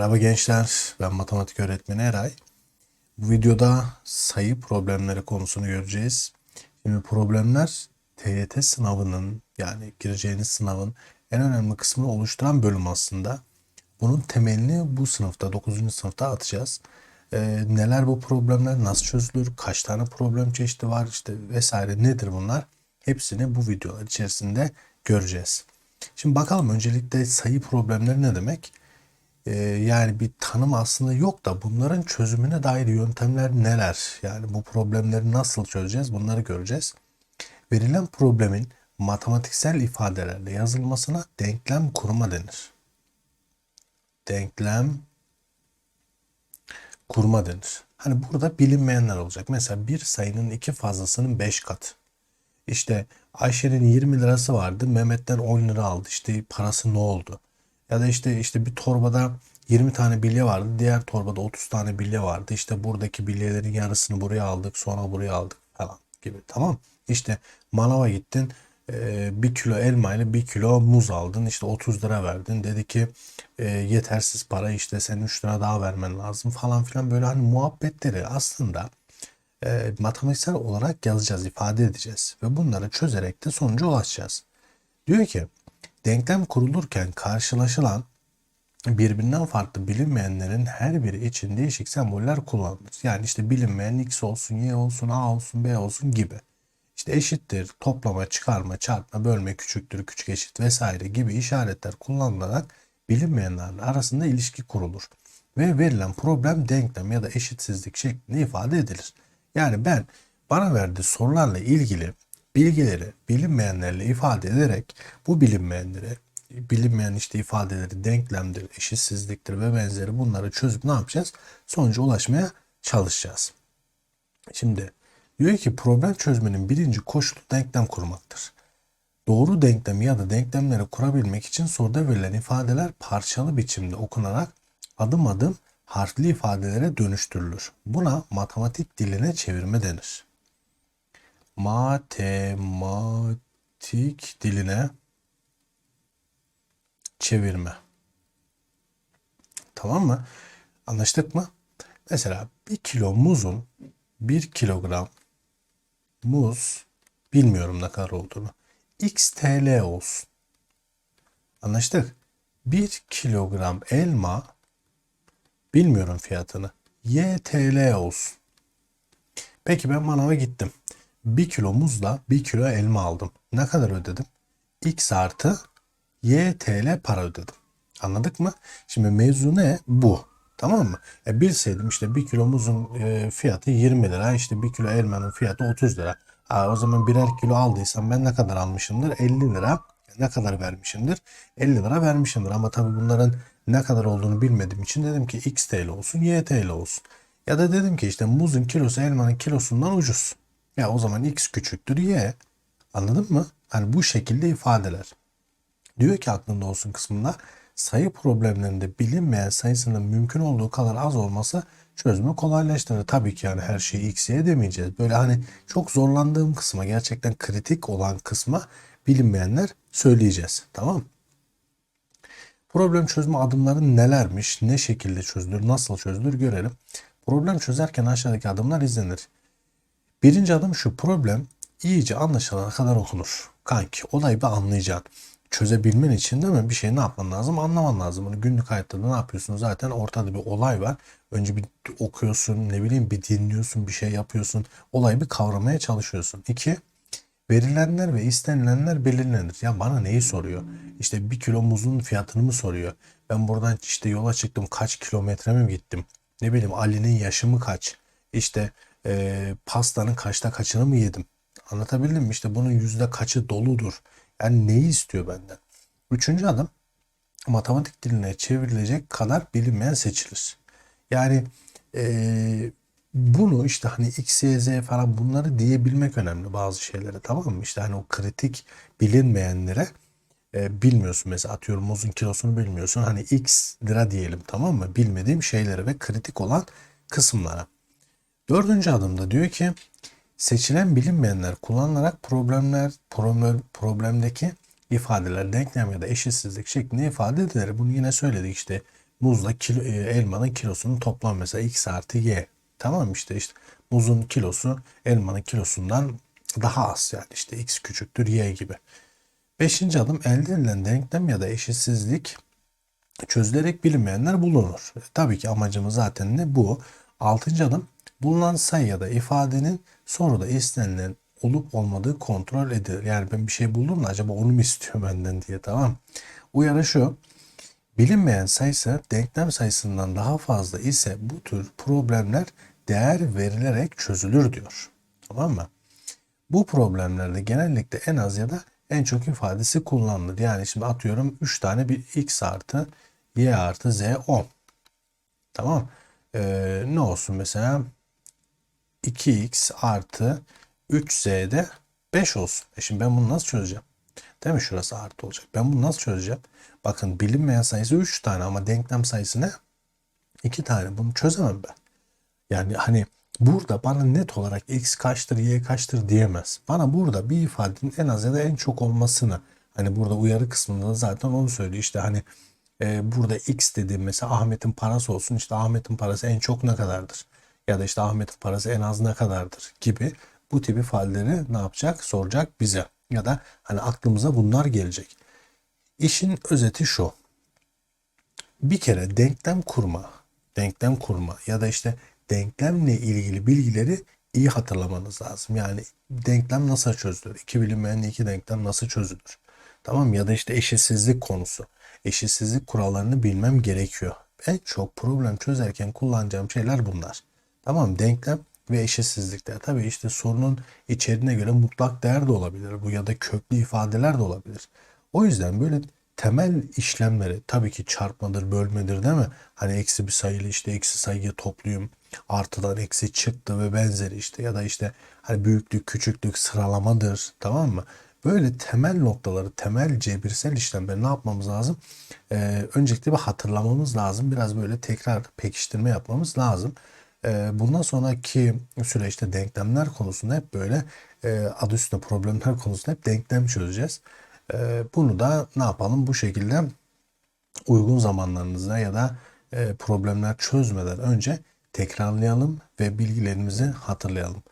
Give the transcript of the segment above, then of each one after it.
Merhaba gençler, ben matematik öğretmeni Eray. Bu videoda sayı problemleri konusunu göreceğiz. Şimdi problemler TYT sınavının yani gireceğiniz sınavın en önemli kısmını oluşturan bölüm aslında. Bunun temelini bu sınıfta, 9. sınıfta atacağız. Ee, neler bu problemler, nasıl çözülür, kaç tane problem çeşidi var işte vesaire nedir bunlar? Hepsini bu videolar içerisinde göreceğiz. Şimdi bakalım öncelikle sayı problemleri ne demek? Ee, yani bir tanım aslında yok da bunların çözümüne dair yöntemler neler? Yani bu problemleri nasıl çözeceğiz bunları göreceğiz. Verilen problemin matematiksel ifadelerle yazılmasına denklem kurma denir. Denklem kurma denir. Hani burada bilinmeyenler olacak. Mesela bir sayının iki fazlasının 5 katı. İşte Ayşe'nin 20 lirası vardı. Mehmet'ten 10 lira aldı. İşte parası ne oldu? Ya da işte işte bir torbada 20 tane bilye vardı. Diğer torbada 30 tane bilye vardı. İşte buradaki bilyelerin yarısını buraya aldık. Sonra buraya aldık falan gibi. Tamam. İşte manava gittin. e, bir kilo elma ile bir kilo muz aldın. İşte 30 lira verdin. Dedi ki e, yetersiz para işte sen 3 lira daha vermen lazım falan filan. Böyle hani muhabbetleri aslında e, matematiksel olarak yazacağız, ifade edeceğiz. Ve bunları çözerek de sonuca ulaşacağız. Diyor ki denklem kurulurken karşılaşılan birbirinden farklı bilinmeyenlerin her biri için değişik semboller kullanılır. Yani işte bilinmeyen x olsun, y olsun, a olsun, b olsun gibi. İşte eşittir, toplama, çıkarma, çarpma, bölme, küçüktür, küçük eşit vesaire gibi işaretler kullanılarak bilinmeyenler arasında ilişki kurulur. Ve verilen problem denklem ya da eşitsizlik şeklinde ifade edilir. Yani ben bana verdiği sorularla ilgili bilgileri bilinmeyenlerle ifade ederek bu bilinmeyenleri bilinmeyen işte ifadeleri denklemdir, eşitsizliktir ve benzeri bunları çözüp ne yapacağız? Sonuca ulaşmaya çalışacağız. Şimdi diyor ki problem çözmenin birinci koşulu denklem kurmaktır. Doğru denklemi ya da denklemleri kurabilmek için soruda verilen ifadeler parçalı biçimde okunarak adım adım harfli ifadelere dönüştürülür. Buna matematik diline çevirme denir. Matematik diline çevirme. Tamam mı? Anlaştık mı? Mesela bir kilo muzun bir kilogram muz bilmiyorum ne kadar olduğunu. X TL olsun. Anlaştık. Bir kilogram elma bilmiyorum fiyatını. Y TL olsun. Peki ben manava gittim. Bir kilo muzla bir kilo elma aldım. Ne kadar ödedim? X artı Y TL para ödedim. Anladık mı? Şimdi mevzu ne? Bu. Tamam mı? E bilseydim işte bir kilo muzun e, fiyatı 20 lira. işte bir kilo elmanın fiyatı 30 lira. Ha, o zaman birer kilo aldıysam ben ne kadar almışımdır? 50 lira. Ne kadar vermişimdir? 50 lira vermişimdir. Ama tabii bunların ne kadar olduğunu bilmediğim için dedim ki X TL olsun, Y TL olsun. Ya da dedim ki işte muzun kilosu elmanın kilosundan ucuz. Ya o zaman X küçüktür Y. Anladın mı? Hani bu şekilde ifadeler. Diyor ki aklında olsun kısmında sayı problemlerinde bilinmeyen sayısının mümkün olduğu kadar az olması çözümü kolaylaştırır. Tabii ki yani her şeyi x'ye demeyeceğiz. Böyle hani çok zorlandığım kısma gerçekten kritik olan kısma bilinmeyenler söyleyeceğiz. Tamam Problem çözme adımları nelermiş, ne şekilde çözülür, nasıl çözülür görelim. Problem çözerken aşağıdaki adımlar izlenir. Birinci adım şu problem iyice anlaşılana kadar okunur. Kanki olayı bir anlayacaksın çözebilmen için değil mi? Bir şey ne yapman lazım? Anlaman lazım. Bunu günlük hayatta ne yapıyorsun? Zaten ortada bir olay var. Önce bir okuyorsun, ne bileyim bir dinliyorsun, bir şey yapıyorsun. Olayı bir kavramaya çalışıyorsun. İki, verilenler ve istenilenler belirlenir. Ya bana neyi soruyor? İşte bir kilo muzun fiyatını mı soruyor? Ben buradan işte yola çıktım kaç kilometre mi gittim? Ne bileyim Ali'nin yaşı mı kaç? İşte e, pastanın kaçta kaçını mı yedim? Anlatabildim mi? İşte bunun yüzde kaçı doludur? Yani neyi istiyor benden? Üçüncü adım matematik diline çevrilecek kadar bilinmeyen seçilir. Yani e, bunu işte hani X, Y, Z falan bunları diyebilmek önemli bazı şeylere tamam mı? İşte hani o kritik bilinmeyenlere e, bilmiyorsun mesela atıyorum muzun kilosunu bilmiyorsun. Hani X lira diyelim tamam mı? Bilmediğim şeylere ve kritik olan kısımlara. Dördüncü adımda diyor ki Seçilen bilinmeyenler kullanılarak problemler problem, problemdeki ifadeler denklem ya da eşitsizlik şeklinde ifade edilir. Bunu yine söyledik işte muzla kilo, e, elmanın kilosunun toplam mesela x artı y. Tamam işte işte muzun kilosu elmanın kilosundan daha az yani işte x küçüktür y gibi. Beşinci adım elde edilen denklem ya da eşitsizlik çözülerek bilinmeyenler bulunur. E, Tabii ki amacımız zaten ne bu? Altıncı adım bulunan sayı ya da ifadenin sonra da istenilen olup olmadığı kontrol edilir. Yani ben bir şey buldum da acaba onu mu istiyor benden diye tamam. Uyarı şu. Bilinmeyen sayısı denklem sayısından daha fazla ise bu tür problemler değer verilerek çözülür diyor. Tamam mı? Bu problemlerde genellikle en az ya da en çok ifadesi kullanılır. Yani şimdi atıyorum 3 tane bir x artı y artı z 10. Tamam. Ee, ne olsun mesela 2x artı 3z'de 5 olsun. E şimdi ben bunu nasıl çözeceğim? Değil mi? Şurası artı olacak. Ben bunu nasıl çözeceğim? Bakın bilinmeyen sayısı 3 tane ama denklem sayısı ne? 2 tane. Bunu çözemem ben. Yani hani burada bana net olarak x kaçtır, y kaçtır diyemez. Bana burada bir ifadenin en az ya da en çok olmasını hani burada uyarı kısmında da zaten onu söylüyor. İşte hani e, burada x dediğim mesela Ahmet'in parası olsun. İşte Ahmet'in parası en çok ne kadardır? Ya da işte Ahmet'in parası en az ne kadardır gibi bu tip ifadeleri ne yapacak? Soracak bize. Ya da hani aklımıza bunlar gelecek. İşin özeti şu. Bir kere denklem kurma, denklem kurma ya da işte denklemle ilgili bilgileri iyi hatırlamanız lazım. Yani denklem nasıl çözülür? İki bilinmeyen iki denklem nasıl çözülür? Tamam ya da işte eşitsizlik konusu. Eşitsizlik kurallarını bilmem gerekiyor. En çok problem çözerken kullanacağım şeyler bunlar. Tamam denklem ve eşitsizlikler. Tabii işte sorunun içeriğine göre mutlak değer de olabilir bu ya da köklü ifadeler de olabilir. O yüzden böyle temel işlemleri tabii ki çarpmadır, bölmedir değil mi? Hani eksi bir sayıyla işte eksi sayıyı toplayayım. Artıdan eksi çıktı ve benzeri işte ya da işte hani büyüklük, küçüklük sıralamadır tamam mı? Böyle temel noktaları, temel cebirsel işlemleri ne yapmamız lazım? Ee, öncelikle bir hatırlamamız lazım. Biraz böyle tekrar pekiştirme yapmamız lazım. Ee, bundan sonraki süreçte denklemler konusunda hep böyle e, adı üstünde problemler konusunda hep denklem çözeceğiz. Ee, bunu da ne yapalım bu şekilde uygun zamanlarınızda ya da e, problemler çözmeden önce tekrarlayalım ve bilgilerimizi hatırlayalım.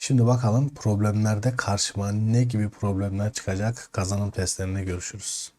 Şimdi bakalım problemlerde karşıma ne gibi problemler çıkacak kazanım testlerinde görüşürüz.